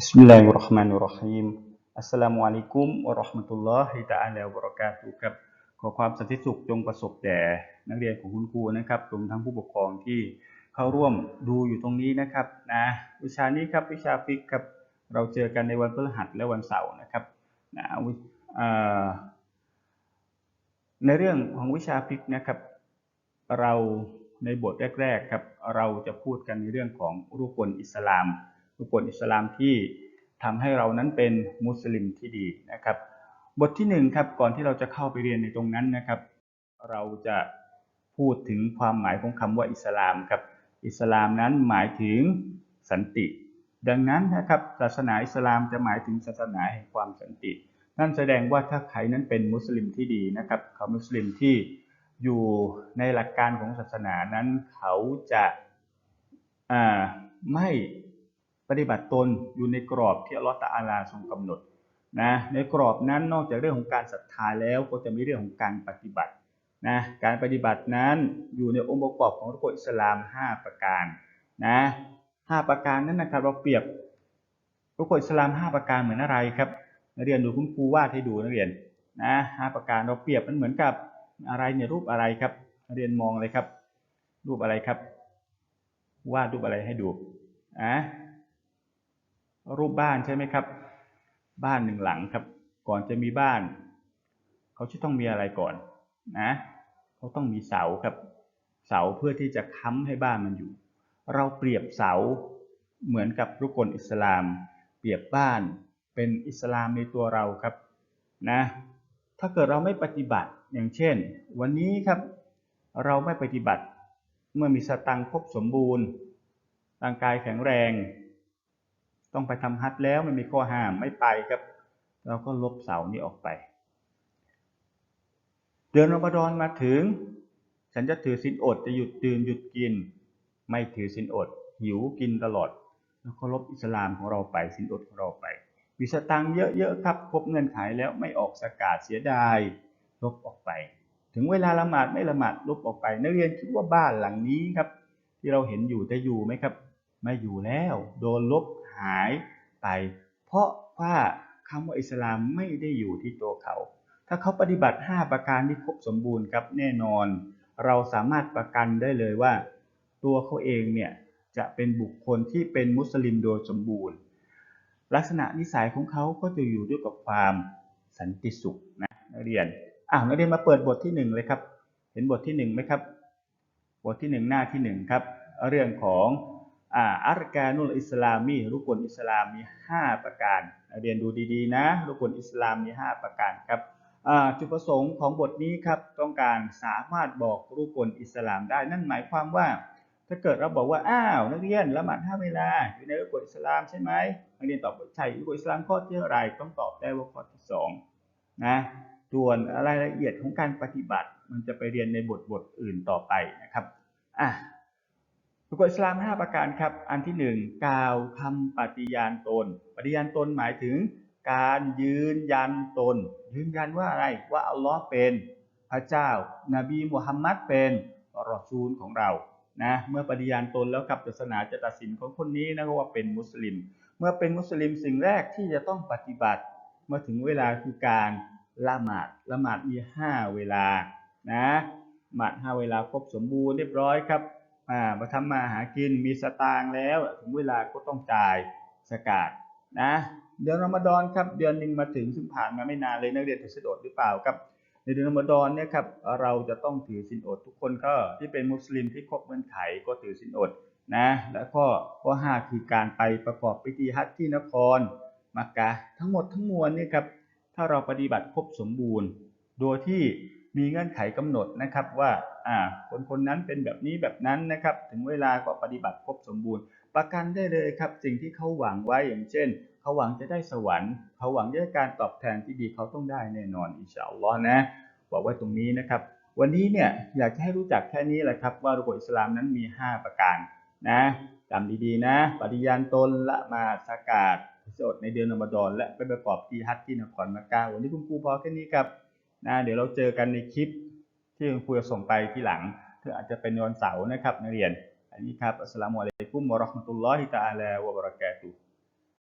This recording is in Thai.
Bismillahirrahmanirrahim อัสสลามุอะลัยกุมวะราะห์มะตุลลอฮิตะอาลาวะบะเราะกาตุครับ ขอความสันติสุขจงประสบแด่นักเรียนของคุณครูนะครับรวมทั้งผู้ปกครองที่เข้าร่วมดูอยู่ตรงนี้นะครับนะวิชานี้ครับวิชาฟิกครับ เราเจอกันในวันพฤหัสและวันเสาร์นะครับนะในเรื่องของวิชาฟิกนะครับ เราในบทแรกๆครับ เราจะพูดกันในเรื่องของรูปกลอิสลาม รุกลอิสลามที่ทำให้เรานั้นเป็นมุสลิมที่ดีนะครับ บทที่หนึ่งครับก่อนที่เราจะเข้าไปเรียนในตรงนั้นนะครับ เราจะพูดถึงความหมายของคำว่าอิสลามครับอิสลามนั้นหมายถึงสันติ ดังนั้นนะครับศาสนาอิสลามจะหมายถึงศาสนาแห่งความสันตินั่นแสดงว่าถ้าใครนั้นเป็นมุสลิมที่ดีนะครับเขามุสลิมที่อยู่ในหลักการของศาสนานั้นเขาจะาไม่ ปฏิบัติตนอยู่ในกรอบที่อัลลอฮฺตะอาลาทรงกำหนดนะในกรอบนั้นนอกจากเรื่องของการศรัทธาแล้วก็จะมีเรื่องของการปฏิบัตินะการปฏิบัตินั้นอยู่ในองค์ประกอบของรุกอิสลาม 5 ประการนะห้าประการนั้นนะครับเราเปรียบรุกอิสลาม 5 ประการเหมือนอะไรครับนักเรียนดูคุณครูวาดให้ดูนักเรียนนะห้าประการเราเปรียบมันเหมือนกับอะไรเนี่ยรูปอะไรครับนักเรียนมองเลยครับ รูปอะไรครับวาดรูปอะไรให้ดูอะ รูปบ้านใช่ไหมครับ บ้านหนึ่งหลังครับ ก่อนจะมีบ้าน เขาจะต้องมีอะไรก่อนนะเขาต้องมีเสาครับ เสาเพื่อที่จะค้ำให้บ้านมันอยู่ เราเปรียบเสาเหมือนกับรุกลอิสลาม เปรียบบ้านเป็นอิสลามในตัวเราครับนะถ้าเกิดเราไม่ปฏิบัติอย่างเช่น วันนี้ครับ เราไม่ปฏิบัติเมื่อมีสตังค์ครบสมบูรณ์ร่างกายแข็งแรง ต้องไปทำฮัทแล้วมันมีข้อห้ามไม่ไปครับ เราก็ลบเสานี้ออกไป เดือนรอมฎอนมาถึง ฉันจะถือสินอดจะหยุดดื่มหยุดกิน ไม่ถือสินอด หิวกินตลอดแล้วก็ลบอิสลามของเราไปสินอดของเราไปมีสตังเยอะๆครับครบเงินขายแล้วไม่ออกสกาดเสียดาย ลบออกไป ถึงเวลาละหมาดไม่ละหมาดลบออกไป นักเรียนคิดว่าบ้านหลังนี้ครับ ที่เราเห็นอยู่จะอยู่ไหมครับ ไม่อยู่แล้ว โดนลบ หายไป เพราะว่าคำว่าอิสลามไม่ได้อยู่ที่ตัวเขา ถ้าเขาปฏิบัติ 5 ประการที่ครบสมบูรณ์ครับแน่นอน เราสามารถประกันได้เลยว่า ตัวเขาเองเนี่ยจะเป็นบุคคลที่เป็นมุสลิมโดยสมบูรณ์ ลักษณะนิสัยของเขาก็จะอยู่ด้วยกับความสันติสุขนะนักเรียนอ้าวนักเรียนมาเปิดบทที่หนึ่งเลยครับ เห็นบทที่หนึ่งไหมครับ บทที่หนึ่งหน้าที่หนึ่งครับเรื่องของ อ่าอัรกานุลอิสลามีรุกลอิสลามมี 5 ประการ เรียนดูดีๆนะรุกลอิสลามมี 5 ประการครับอ่าจุดประสงค์ของบทนี้ครับต้องการสามารถบอกรุกลอิสลามได้ นั่นหมายความว่า ถ้าเกิดเราบอกว่าอ้าวนักเรียนละหมาดห้าเวลาอยู่ในรุกลอิสลามใช่ไหมนักเรียนตอบว่าใช่รุกลอิสลามข้อที่เท่าไรต้องตอบได้ว่าข้อที่สองนะส่วนรายละเอียดของการปฏิบัติ มันจะไปเรียนในบทบทอื่นต่อไปนะครับอะ รุกลอิสลาม 5 ประการครับ อันที่หนึ่งกล่าวคำปฏิญาณตน ปฏิญาณตนหมายถึงการยืนยันตน ยืนยันว่าอะไรว่าอัลลอฮ์เป็นพระเจ้านบีมุฮัมมัดเป็นรอซูลของเรานะเมื่อปฏิญาณตนแล้วกับศาสนาจะตัดสินของคนนี้นะว่าเป็นมุสลิม เมื่อเป็นมุสลิมสิ่งแรกที่จะต้องปฏิบัติ เมื่อถึงเวลาคือการละหมาดละหมาดมี 5 เวลานะหมาด5เวลาครบสมบูรณ์เรียบร้อยครับ อ่ามาทำมาหากินมีสตางค์แล้ว ถึงเวลาก็ต้องจ่ายสกาดนะเดือนรอมฎอนครับเดือนหนึ่งมาถึงซึ่งผ่านมาไม่นานเลยนักเรียนถือศีลอดหรือเปล่าครับ ในเดือนรอมฎอนเนี่ยครับเราจะต้องถือศีลอดทุกคนก็ที่เป็นมุสลิมที่ครบเงื่อนไขก็ถือศีลอดนะและข้อข้อห้าคือการไปประกอบพิธีฮัจญ์ที่นครมักกะทั้งหมดทั้งมวลเนี่ยครับถ้าเราปฏิบัติครบสมบูรณ์ โดยที่ มีเงื่อนไขกำหนดนะครับว่าอ่าคนคนนั้นเป็นแบบนี้แบบนั้นนะครับ ถึงเวลาก็ปฏิบัติครบสมบูรณ์ ประกันได้เลยครับ สิ่งที่เขาหวังไว้อย่างเช่นเขาหวังจะได้สวรรค์เขาหวังจะได้การตอบแทนที่ดีเขาต้องได้แน่นอนอิชาอัลลอฮ์นะบอกไว้ตรงนี้นะครับ วันนี้เนี่ยอยากจะให้รู้จักแค่นี้แหละครับ ว่ารุกอิสลามนั้นมี 5 ประการนะจำดีๆนะปฏิญาณตนละมาดสกาดสดในเดือนอมฎอนและไปประกอบที่ฮัจญ์ที่นครมักกะวันนี้คุณครูพอแค่นี้ครับ นะเดี๋ยวเราเจอกันในคลิปที่คุณครูจะส่งไปที่หลังเพื่ออาจจะเป็นวันเสาร์นะครับนักเรียน อันนี้ครับอัสสลามุอะลัยกุมวะราะห์มะตุลลอฮิตะอาลาวะบะเราะกาตุฮ